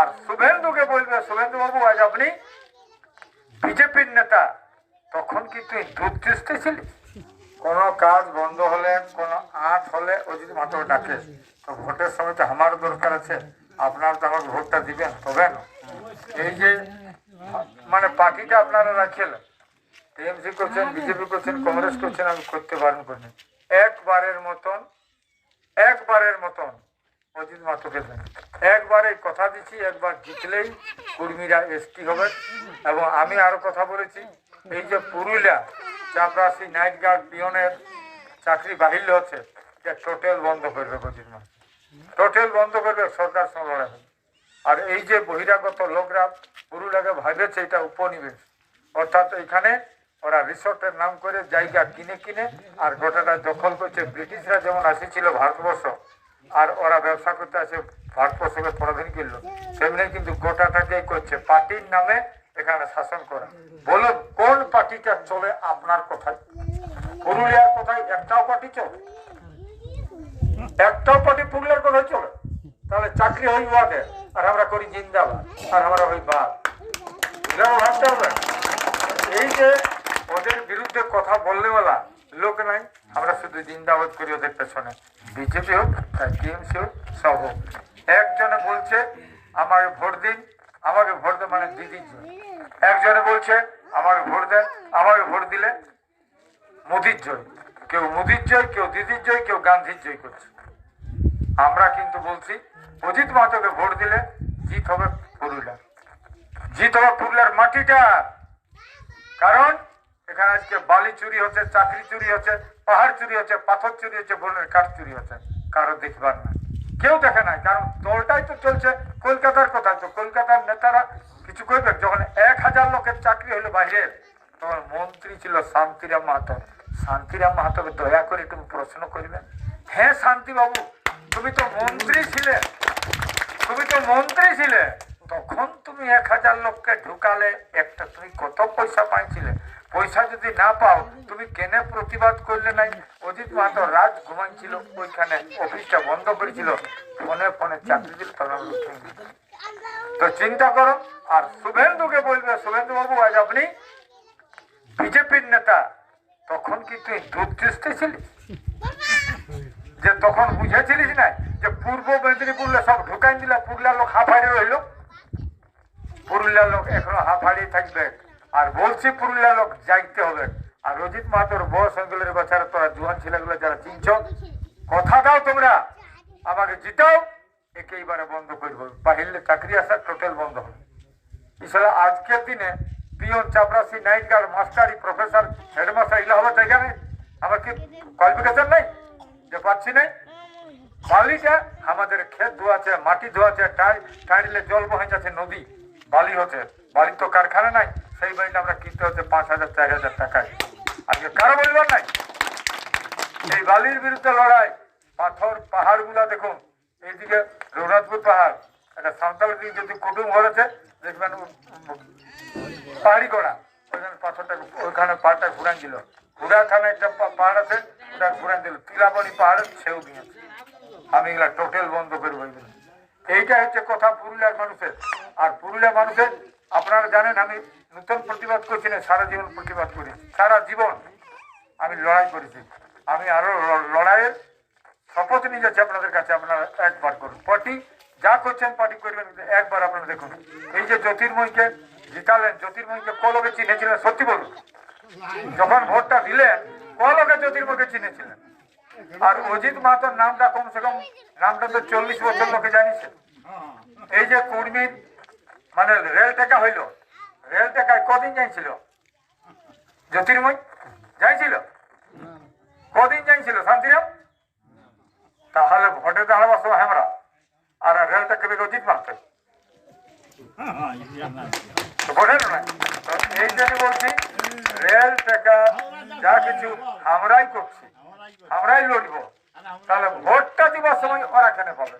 আর শুভেন্দুকে বলবে শুভেন্দু বাবু আজ আপনি বিজেপির নেতা, তখন কি তুই দুধ চেষ্টা ছিলি কোনো কাজ বন্ধ হলে, কোনো আঁচ হলে ও যদি মাত্র ডাকে, তো ভোটের সময় তো আমার দরকার আছে, আপনার তো আমাকে ভোটটা দিবেন, তবে না। এই যে মানে পার্টিটা আপনারা রাখলেন টিএমসি করছেন, বিজেপি করছেন, কংগ্রেস করছেন, আমি করতে পারেন করিনি। একবারের মতন একবারের মতন অজিত মাতুকে দেন একবার কথা দিচ্ছি একবার জিতলেই কুর্মীরা এসটি হবে। এবং আমি আরও কথা বলেছি, এই যে পুরুলিয়া চাপরাশি নাইট গার্ড পিয়নের চাকরি বাহির হচ্ছে যে টোটাল বন্ধ করবে অজিত মাতু টোটাল বন্ধ করবে সরকার হবে। আর এই যে বহিরাগত লোকরা পুরুলিয়াকে ভাবেছে এটা উপনিবেশ। অর্থাৎ এখানে ওরা রিসোর্টের নাম করে জায়গা কিনে কিনে, আর গোটাটা দখল করছে। ব্রিটিশরা যেমন আসেছিল ভারতবর্ষ আর ওরা ব্যবসা করতে আছে ভারতবর্ষকে পরাধীন করল সেমনি কিন্তু গোটাটাকে করছে। পার্টির নামে এখানে শাসন করা। বলুন কোন পার্টিটা চলে আপনার কথায়? পুরুলিয়ার কথায় একটাও পার্টি চলে? একটাও পার্টি পুরুলিয়ার কথায় চলে? তাহলে চাকরি হই ওদের আর আমরা করি জিন্দাবাদ, আর আমরা হই বাদ। ভাবতে হবে? এই যে ওদের বিরুদ্ধে কথা বললে বলা লোক নাই আমরা শুধু জিন্দাবাদ করি ওদের পেছনে। বিজেপি হোক টিএমসি হোক, সব হোক। একজনে বলছে, আমাকে ভোট দিন, আমাকে ভোট দেন মানে জন্য একজনে বলছে, আমাকে ভোট দেন, আমাকে ভোট দিলে মোদির জয়। কেউ মোদির জয়, কেউ দিদির জয়, কেউ গান্ধীর জয় করছে। আমরা কিন্তু বলছি, অজিত মাহাতোকে ভোট দিলে জিত হবে পুরুলিয়া। জিত হবে পুরুলিয়ার মাটিটা। কারণ, এখানে আজকে বালি চুরি হচ্ছে, চাকরি চুরি হচ্ছে পাহাড় চুরি হচ্ছে পাথর চুরি হচ্ছে বনের কাঠ চুরি হচ্ছে কারও দেখবার না কেউ দেখে নাই, কারণ দলটাই তো চলছে কলকাতার কথা তো কলকাতার নেতারা কিছু করবে? যখন এক হাজার লোকের চাকরি হলো বাইরের তখন মন্ত্রী ছিল শান্তিরাম মাহাতো। শান্তিরাম মাহাতোকে দয়া করে তুমি প্রশ্ন করবে। হ্যাঁ শান্তি বাবু তুমি তো মন্ত্রী ছিলে। তুমি তো মন্ত্রী ছিলে। তখন তুমি এক হাজার লোককে ঢুকালে একটা তুমি কত পয়সা পাইছিলে? পয়সা যদি না পাও, তুমি কেনে প্রতিবাদ করলে নাই? অজিত মাহাতো রাজ ঘুমাইছিল, ওইখানে অফিসটা বন্ধ করেছিল। ফোনে ফোনে চাকরি দিল। তো চিন্তা করো, আর শুভেন্দুকে বলবে শুভেন্দু বাবু আজ আপনি বিজেপির নেতা। তখন কি তুই দুধ চেষ্টা ছিলিস? যে তখন বুঝেছিলিস না যে পূর্ব মেদিনীপুরে সব ঢুকাই দিলা পুরুলিয়ার লোক হাফাড়ি রইল? পুরুলিয়ার লোক এখনও হাফাড়ি থাকবে। আর বলছি পুরুলিয়ার লোক যাইতে হবে। আর রজিত মাহাতোর বয়স গেলে বাচ্চারা তোরা জুয়ান ছেলেগুলো যারা চিনছ, কথা দাও তোমরা। আমাকে জিতাও একেবারে বন্ধ করব বাহিরলে চাকরি আসা টোটাল বন্ধ হবে। আসলে আজকের দিনে পিয়ন চাপরাসি নাইট গার্ড, মাস্টারি, প্রফেসর, হেডমাস্টার, এগুলো হবে নেই আমার কি কোয়ালিফিকেশন নেই? যে পাচ্ছি নাই? বালিটা আমাদের ক্ষেত ধোয়াছে, মাটি ধোয়াছে টাইলে জল বহে যাচ্ছে নদী। বালি হচ্ছে। বালি তো কারখানা নাই। সেই বাড়িটা আমরা কিনতে হচ্ছে পাঁচ হাজার, চার হাজার টাকায়। আজকে কারও বলবার নাই। এই বালির বিরুদ্ধে লড়াই, পাথর পাহাড়গুলা দেখুন, এইদিকে রঘুনাথপুর পাহাড়, একটা সাঁওতাল যদি কুটুম ঘরেছে দেখবেন পাহাড়ি গোড়া ওইখানে পাথরটা, ওইখানে পাহাড়টা ঘুরান দিল। ঘুরা ঘুরাখানে একটা পাহাড় আছে, ওটা ঘুরান দিল। তিলাবনি পাহাড়, সেও দিয়েছে আমি এগুলা টোটাল বন্ধ করব এইটা হচ্ছে কথা পুরুলিয়ার মানুষের। আর পুরুলিয়ার মানুষের আপনারা জানেন, আমি নতুন প্রতিবাদ করছি না, সারা জীবন প্রতিবাদ করি। সারা জীবন আমি লড়াই করেছি। আমি আরও লড়াইয়ের শপথ নিয়ে যাচ্ছি আপনাদের কাছে, আপনারা একবার করুন। পার্টি যা করছেন পার্টি করবেন একবার আপনারা দেখুন। এই যে জ্যোতির্ময়কে জিতালেন, জ্যোতির্ময়কে কলকে চিনেছিলেন, সত্যি বলুন। যখন ভোটটা দিলেন, কলকে জ্যোতির্ময়কে চিনেছিলেন। আর অজিত মাহাতোর নামটা কমসে কম, নামটা তো চল্লিশ বছর লোকে জানিছে এই যে কুর্মীর মানে রেল টেকা হইল। রেল টেকায় কদিন যাইছিল? জ্যোতির্ময় যাইছিল? কদিন যাইছিল? শান্তিরাম? তাহলে ভোটে দাঁড়াবার সময় আমরা আর রেলটা কেবে অজিত মাহাতো তো। বোঝেন না? এই বলছি, রেল টেকা যা কিছু আমরাই করছি, আমরাই লড়বো। তাহলে ভোটটা দিবার সময় ওরা কেন পাবে?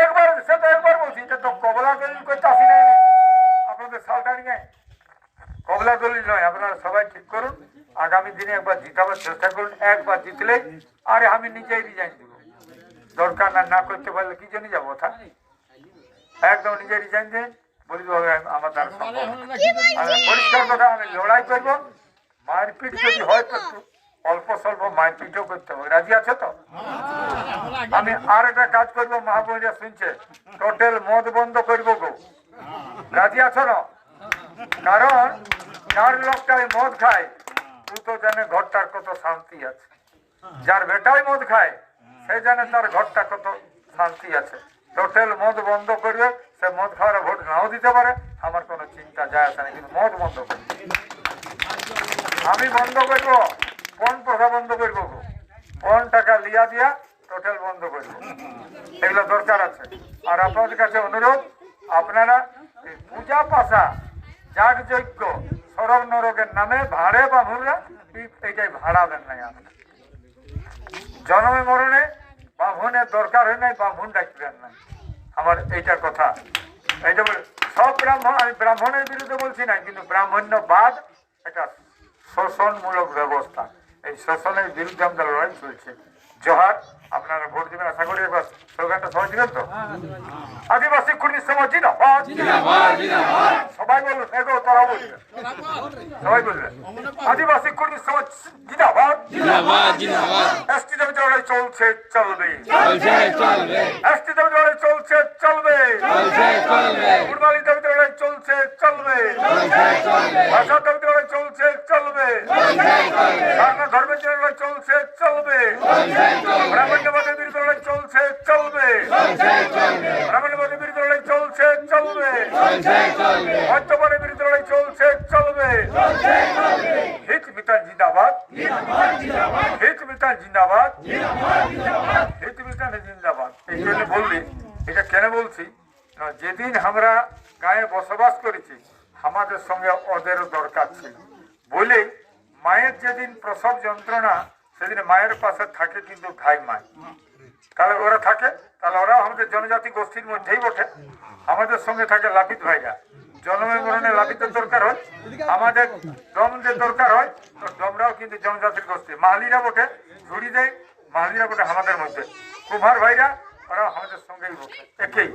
একবার সে তো একবার বলছি এটা তো কবলা দলিল করতে আসি নাই। আপনাদের সালটা কবলা দলিল নয় আপনারা সবাই ঠিক করুন। আগামী দিনে একবার জিতাবার চেষ্টা করুন একবার জিতলে আরে আমি নিজেই রিজাইন দিব। দরকার না না করতে পারলে কি জন্য যাব ওথা একদম নিজে রিজাইন দেন বলি আমার দ্বারা সম্ভব পরিষ্কার কথা আমি লড়াই করব। মারপিট যদি হয় তো অল্প স্বল্প মারপিটও করতে হবে। রাজি আছে তো? আমি আর একটা কাজ করব মহাবীরা শুনছে। টোটাল মদ বন্ধ করব গো। রাজি আছো না? কারণ যার লোকটাই মদ খায়। তুই তো জানে ঘরটার কত শান্তি আছে। যার বেটাই মদ খায়, সে জানে তার ঘরটা কত শান্তি আছে। টোটাল মদ বন্ধ করবে, সে মদ খাওয়ার ভোট নাও দিতে পারে। আমার কোনো চিন্তা যায় আসে না, কিন্তু মদ বন্ধ করবে। আমি বন্ধ করব। কোন প্রথা বন্ধ করব? কোন টাকা লিয়া দিয়া টোটাল বন্ধ করব? এগুলো দরকার আছে। আর আপনাদের কাছে অনুরোধ, আপনারা পূজা পাশা যাগ যজ্ঞ সরব নরকের নামে ভাড়ে বা ভুলরা এইটাই ভাড়া দেন নাই আপনারা। জন্মে মরণে বামুনের দরকার হয় নাই বামুন ডাকবেন না আমার এইটা কথা। এইটা বলে, সব ব্রাহ্মণ আমি ব্রাহ্মণের বিরুদ্ধে বলছি না, কিন্তু ব্রাহ্মণ্য বাদ একটা শোষণমূলক ব্যবস্থা। এই শোষণের বিরুদ্ধে আমাদের লড়াই চলছে। জোহার আপনারা ভোট দেবেন আশা করি এবার স্লোগানটা সবাই দিবেন তো? আদিবাসী কুর্মী সমাজ জিন্দাবাদ। সবাই বলুন এগো তারা বলবেন সবাই বলবেন আদিবাসী কুর্মী সমাজ জিন্দাবাদ। জিন্দাবাদ জিন্দাবাদ। এসটি দাবি লড়াই চলছে চলবে এসটি দাবি লড়াই চলছে চলবে চলছে চলবে কুরবানি দাবি লড়াই চলছে চলবে ভাষা দাবি লড়াই চলছে চলবে ধর্ম ধর্মের জন্য লড়াই চলছে চলবে ব্রাহ্মণ্যবাদের বিরুদ্ধে লড়াই চলছে চলবে ব্রাহ্মণ্যবাদের বিরুদ্ধে লড়াই চলছে চলবে চলছে বিরুদ্ধে লড়াই চলছে চলবে হিত মিতান জিন্দাবাদ জিন্দাবাদ। হিত জিন্দাবাদ। এই জন্য বললি, এটা কেন বলছি? যেদিন আমরা গায়ে বসবাস করেছি, আমাদের সঙ্গে ওদেরও দরকার ছিল। বলে মায়ের যেদিন প্রসব যন্ত্রণা, সেদিন মায়ের পাশে থাকে কিন্তু ভাই মায় তাহলে ওরা থাকে, তাহলে ওরা আমাদের জনজাতি গোষ্ঠীর মধ্যেই বটে আমাদের সঙ্গে থাকে লাপিত ভাইরা। জন্মে মরণে লাপিতের দরকার হয়, আমাদের দমদের দরকার হয়, তো দমরাও কিন্তু জনজাতির গোষ্ঠী। মাহালিরা বটে, ঝুড়ি দেয়, মাহালিরা বটে আমাদের মধ্যে। কুমার ভাইরা ওরা আমাদের সঙ্গেই বটে। একই।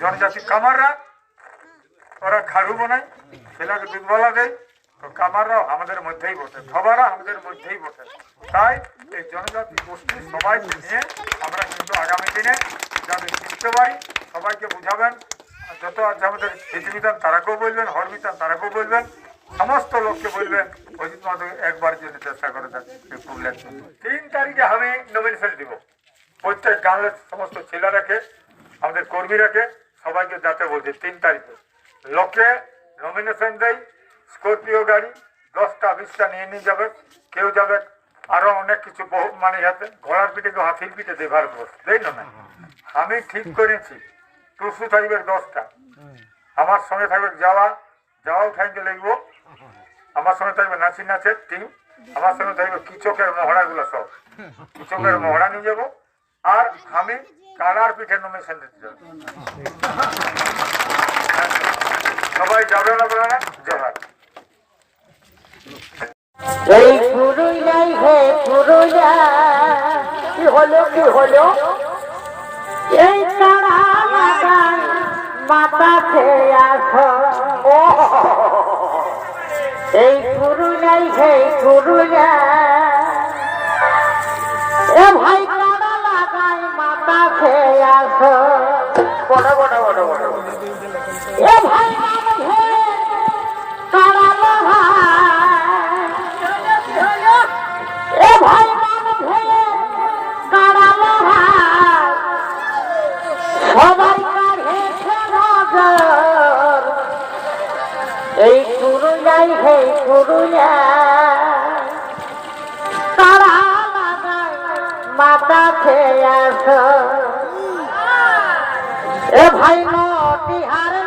জনজাতি কামাররা, ওরা খাড়ু বানায় ছেলেকে দুধবালা দেয়, তো কামাররাও আমাদের মধ্যেই বসে সবারা আমাদের মধ্যেই বসে তাই এই জনজাতি গোষ্ঠী সবাইকে নিয়ে আমরা কিন্তু আগামী দিনে যাতে শিখতে পারি, সবাইকে বুঝাবেন যত আছে আমাদের পৃথিবীতান তারাকেও বলবেন হরমিতান তারাকেও বলবেন, সমস্ত লোককে বলবেন, অজিত মাধব একবার জন্য চেষ্টা করে দেন। তিন তারিখে আমি নমিনেশন দিব। প্রত্যেক গ্রামের সমস্ত ছেলেরাকে, আমাদের কর্মীরাকে, সবাইকে যাতে বলছে তিন তারিখে। লোকে নমিনেশন দেয় স্করপিও গাড়ি, দশটা বিশটা নিয়ে নিয়ে যাবে, কেউ যাবে, আরও অনেক কিছু বহু মানে ঘোড়ার পিঠে কেউ হাতির পিঠে দেয় ভারতবর্ষ না না? আমি ঠিক করেছি। টুসু থাকবে দশটা। আমার সঙ্গে থাকবে যাওয়া, যাওয়াও থাকবে লিখব। আমার সঙ্গে থাকবে নাচি নাচের টিম আমার সঙ্গে থাকবে কিচকের মহড়াগুলো সব। কিচকের মহড়া নিয়ে যাব। আর আমি কালার পিঠে নমিনেশন দিতে যাব। সবাই যাবে না বলে না? জোহার এই হে কি হলো কি হলো? এই মাতা খেয়ে এই গুরু হে পুরুলিয়া এ ভাই পুরুলিয়াই হে পুরুলিয়া তারা মাতা খেয়ে এ ভাই গ্রাম